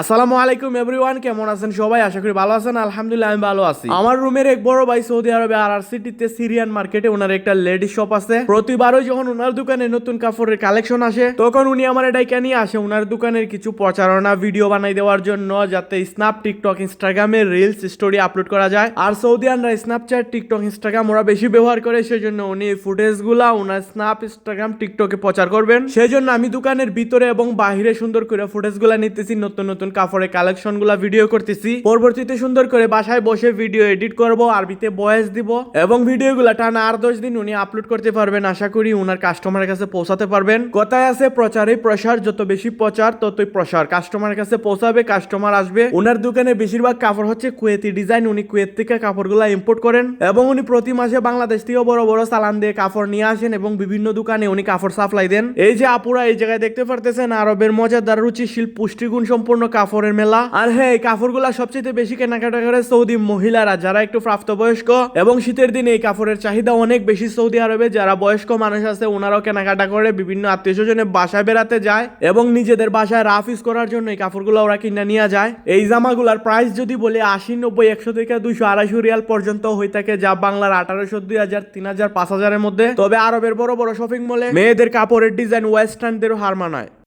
আসসালামু আলাইকুম এভরিওয়ান, কেমন আছেন সবাই? আশা করি ভালো আছেন, আলহামদুলিল্লাহ আমি ভালো আছি। আমার রুমের এক বড় ভাই সৌদি আরবে আর আর সিটিতে সিরিয়ান মার্কেটে ওনার একটা লেডিস শপ আছে। প্রতিবারই যখন ওনার দোকানে নতুন কাপড়ের কালেকশন আসে, তখন উনি আমার এটাই নিয়ে আসে ওনার দোকানের কিছু প্রচারণা ভিডিও বানাই দেওয়ার জন্য, যাতে স্ন্যাপ টিকটক ইনস্টাগ্রামে রিলস স্টোরি আপলোড করা যায়। আর সৌদিয়ানরা স্ন্যাপচ্যাট টিকটক ইনস্টাগ্রাম ওরা বেশি ব্যবহার করে, সেজন্য উনি এই ফুটেজগুলা ওনার স্ন্যাপ ইনস্টাগ্রাম টিকটকে প্রচার করবেন। সেজন্য আমি দোকানের ভিতরে এবং বাহিরে সুন্দর করে ফুটেজগুলা নিতেছি, নতুন নতুন কাপড়ের কালেকশনগুলা ভিডিও করতেছি। পরবর্তীতে সুন্দর করে বাসায় বসে ভিডিও এডিট করব, আরবিতে ভয়েস দিব এবং ভিডিওগুলা টানা আর দশ দিন উনি আপলোড করতে পারবেন। আশা করি উনার কাস্টমারের কাছে পৌঁছাতে পারবেন। কথায় আছে, প্রচারে প্রসার, যত বেশি প্রচার, ততই প্রসার। কাস্টমারের কাছে পৌঁছাবে কাস্টমার আসবে। ওনার দোকানে বেশিরভাগ কাপড় হচ্ছে কুয়েতি ডিজাইন উনি কুয়েত থেকে কাপড়গুলা ইম্পোর্ট করেন এবং উনি প্রতি মাসে বাংলাদেশ থেকে বড় বড় চালান দিয়ে কাপড় নিয়ে আসেন এবং বিভিন্ন দোকানে উনি কাপড় সাপ্লাই দেন। এই যে আপুরা এই জায়গায় দেখতে পারতেছেন, আরবের মজাদার রুচিশীল পুষ্টিগুণ সম্পূর্ণ কাপড়ের মেলা। আর হ্যাঁ এই কাপড়গুলা সবচেয়ে বেশি কেনাকাটা করে সৌদি মহিলারা, যারা একটু প্রাপ্তবয়স্ক। এবং শীতের দিনে এই কাপড়ের চাহিদা অনেক বেশি সৌদি আরবে, যারা বয়স্ক মানুষ আছে ওনারাও কেনাকাটা করে, বিভিন্ন আত্মীয় স্বজনের বাসায় বেড়াতে যায়। এবং নিজেদের বাসায় রাফ ইউজ করার জন্য এই কাপড়গুলো ওরা কিনে নিয়ে যায়। এই জামাগুলার প্রাইস যদি বলি আশি, নব্বই, একশো থেকে দুইশো, আড়াইশো রিয়াল পর্যন্ত হয়ে থাকে, যা বাংলার আঠারোশো, দুই হাজার, তিন হাজার, পাঁচ হাজারের মধ্যে। তবে আরবের বড় বড় শপিং মলে মেয়েদের কাপড়ের ডিজাইন ওয়েস্টার্নদেরও হার মানায়।